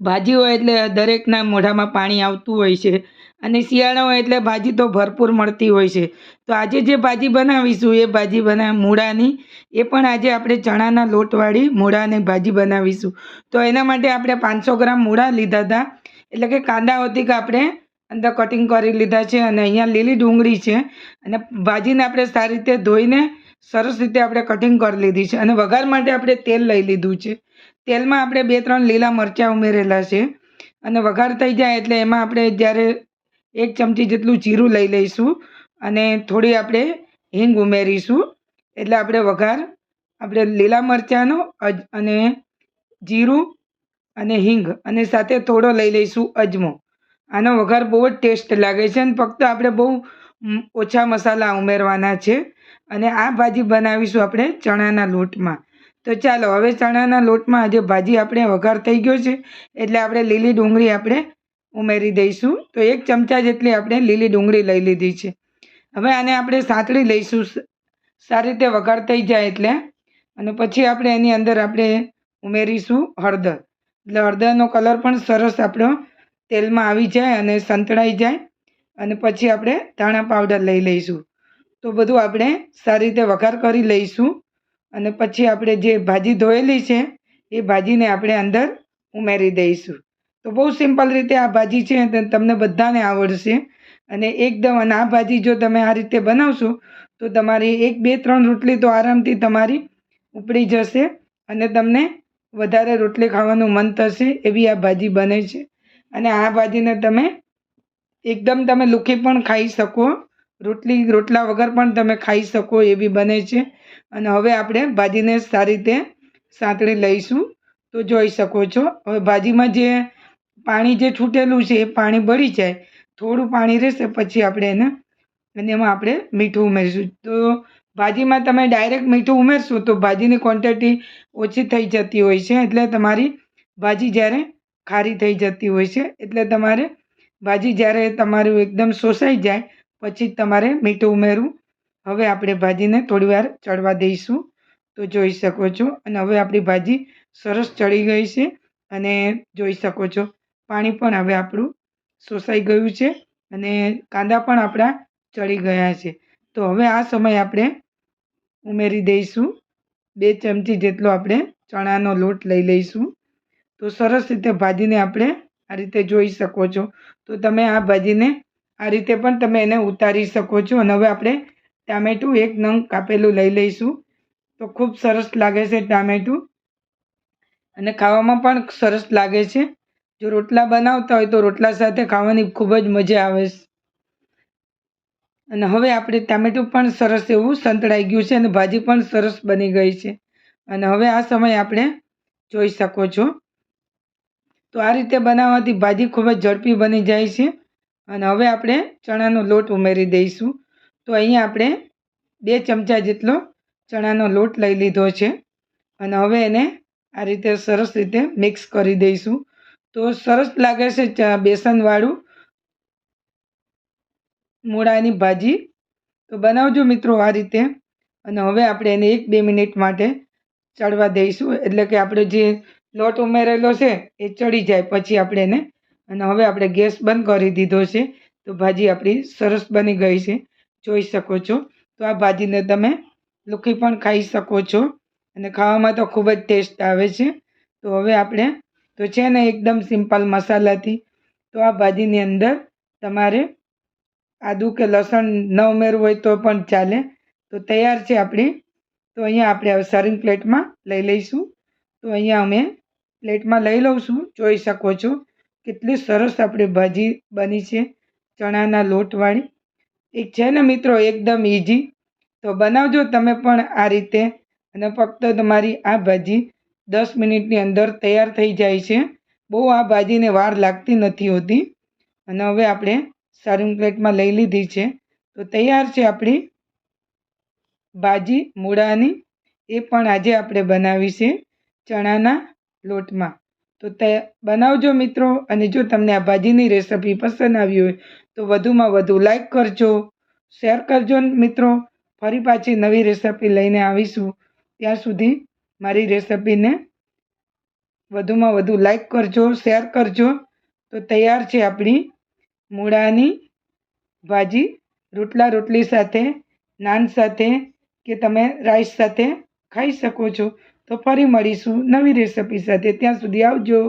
ભાજી હોય એટલે દરેકના મોઢામાં પાણી આવતું હોય છે. અને શિયાળો હોય એટલે ભાજી તો ભરપૂર મળતી હોય છે. તો આજે જે ભાજી બનાવીશું, એ ભાજી બના મૂળાની. એ પણ આજે આપણે ચણાના લોટવાળી મૂળાની ભાજી બનાવીશું. તો એના માટે આપણે પાંચસો ગ્રામ મૂળા લીધા હતા. એટલે કે કાંદા હતી આપણે અંદર કટિંગ કરી લીધા છે અને અહીંયા લીલી ડુંગળી છે. અને ભાજીને આપણે સારી રીતે ધોઈને સરસ રીતે આપણે કટિંગ કરી લીધી છે. અને વઘાર માટે આપણે તેલ લઈ લીધું છે. તેલમાં આપણે બે ત્રણ લીલા મરચાં ઉમેરેલા છે. અને વઘાર થઈ જાય એટલે એમાં આપણે જ્યારે એક ચમચી જેટલું જીરું લઈ લઈશું અને થોડી આપણે હિંગ ઉમેરીશું. એટલે આપણે વઘાર, આપણે લીલા મરચાંનો અને જીરું અને હિંગ અને સાથે થોડો લઈ લઈશું અજમો. આનો વઘાર બહુ જ ટેસ્ટ લાગે છે અને ફક્ત આપણે બહુ ઓછા મસાલા ઉમેરવાના છે. અને આ ભાજી બનાવીશું આપણે ચણાના લોટમાં. તો ચાલો, હવે ચણાના લોટમાં આજે ભાજી આપણે વઘાર થઈ ગયો છે, એટલે આપણે લીલી ડુંગળી આપણે ઉમેરી દઈશું. તો એક ચમચા જેટલી આપણે લીલી ડુંગળી લઈ લીધી છે. હવે આને આપણે સાંતળી લઈશું. સારી રીતે વઘાર થઈ જાય એટલે. અને પછી આપણે એની અંદર આપણે ઉમેરીશું હળદર. એટલે હળદરનો કલર પણ સરસ આપણો તેલમાં આવી જાય અને સંતળાઈ જાય. અને પછી આપણે ધાણા પાવડર લઈ લઈશું. તો બધું આપણે સારી રીતે વઘાર કરી લઈશું. અને પછી આપણે જે ભાજી ધોયેલી છે, એ ભાજીને આપણે અંદર ઉમેરી દઈશું. તો બહુ સિમ્પલ રીતે આ ભાજી છે તમને બધાને આવડશે. અને એકદમ, અને આ ભાજી જો તમે આ રીતે બનાવશો, તો તમારી એક, બે, ત્રણ રોટલી તો આરામથી તમારી ઉપડી જશે અને તમને વધારે રોટલી ખાવાનું મન થશે એવી આ ભાજી બને છે. અને આ ભાજીને તમે એકદમ તમે લુખી પણ ખાઈ શકો, રોટલી, રોટલા વગર પણ તમે ખાઈ શકો એવી બને છે. અને હવે આપણે ભાજીને સારી રીતે સાંતળી લઈશું. તો જોઈ શકો છો, હવે ભાજીમાં જે પાણી જે છૂટેલું છે એ પાણી બળી જાય. થોડું પાણી રહેશે પછી આપણે એને, અને એમાં આપણે મીઠું ઉમેરીશું. તો ભાજીમાં તમે ડાયરેક્ટ મીઠું ઉમેરશો તો ભાજીની ક્વોન્ટિટી ઓછી થઈ જતી હોય છે. એટલે તમારી ભાજી જ્યારે ખારી થઈ જતી હોય છે, એટલે તમારે ભાજી જ્યારે તમારું એકદમ શોષાઈ જાય, પછી તમારે મીઠું ઉમેરવું હવે આપણે ભાજીને થોડીવાર ચડવા દઈશું. તો જોઈ શકો છો. અને હવે આપણી ભાજી સરસ ચડી ગઈ છે. અને જોઈ શકો છો, પાણી પણ હવે આપણું શોષાઈ ગયું છે અને કાંદા પણ આપણા ચડી ગયા છે. તો હવે આ સમયે આપણે ઉમેરી દઈશું. બે ચમચી જેટલો આપણે ચણાનો લોટ લઈ લઈશું. તો સરસ રીતે ભાજીને આપણે આ રીતે જોઈ શકો છો. તો તમે આ ભાજીને આ રીતે પણ તમે એને ઉતારી શકો છો. અને હવે આપણે ટામેટું એક નંગ કાપેલું લઈ લઈશું. તો ખૂબ સરસ લાગે છે ટામેટું. અને ખાવામાં પણ સરસ લાગે છે. જો રોટલા બનાવતા હોય તો રોટલા સાથે ખાવાની ખૂબ જ મજા આવે છે. અને હવે આપણે ટામેટું પણ સરસ એવું સંતળાઈ ગયું છે અને ભાજી પણ સરસ બની ગઈ છે. અને હવે આ સમયે આપણે જોઈ શકો છો. તો આ રીતે બનાવવાથી ભાજી ખૂબ જ ઝડપી બની જાય છે. અને હવે આપણે ચણાનો લોટ ઉમેરી દઈશું. તો અહીંયા આપણે બે ચમચા જેટલો ચણાનો લોટ લઈ લીધો છે. અને હવે એને આ રીતે સરસ રીતે મિક્સ કરી દઈશું. તો સરસ લાગે છે બેસનવાળું મૂળાની ભાજી. તો બનાવજો મિત્રો આ રીતે. અને હવે આપણે એને એક બે મિનિટ માટે ચડવા દઈશું. એટલે કે આપણે જે લોટ ઉમેરેલો છે એ ચડી જાય પછી આપણે એને. અને હવે આપણે ગેસ બંધ કરી દીધો છે. તો ભાજી આપણી સરસ બની ગઈ છે. જોઈ શકો છો. તો આ ભાજીને તમે લુખી પણ ખાઈ શકો છો અને ખાવામાં તો ખૂબ જ ટેસ્ટ આવે છે. તો હવે આપણે તો છે ને એકદમ સિમ્પલ મસાલાથી તો આ ભાજીની અંદર તમારે આદું કે લસણ ન ઉમેરવું હોય તો પણ ચાલે. તો તૈયાર છે આપણી. તો અહીંયા આપણે હવે સર્વિંગ પ્લેટમાં લઈ લઈશું. તો અહીંયા અમે પ્લેટમાં લઈ લઉં છું. જોઈ શકો છો. કેટલી સરસ આપણી ભાજી બની છે. ચણાના લોટવાળી. એક છે ને મિત્રો એકદમ ઇઝી તો બનાવજો તમે પણ આ રીતે. અને ફક્ત તમારી આ ભાજી દસ મિનિટની અંદર તૈયાર થઈ જાય છે. બહુ આ ભાજીને વાર લાગતી નથી હોતી. અને હવે આપણે સર્વિંગ પ્લેટમાં લઈ લીધી છે. તો તૈયાર છે આપણી ભાજી મૂળાની. એ પણ આજે આપણે બનાવી છે ચણાના લોટમાં. તો તે બનાવજો મિત્રો અને જો તમને આ ભાજીની રેસિપી પસંદ આવી હોય તો વધુમાં વધુ લાઈક કરજો શેર કરજો મિત્રો. ફરી પાછી નવી રેસિપી લઈને આવીશું. ત્યાં સુધી મારી રેસિપીને વધુમાં વધુ લાઈક કરજો શેર કરજો. તો તૈયાર છે આપણી મૂળાની ભાજી રોટલા રોટલી સાથે, નાન સાથે કે તમે રાઈસ સાથે ખાઈ શકો છો. તો ફરી મળીશું નવી રેસિપી સાથે. ત્યાં સુધી આવજો.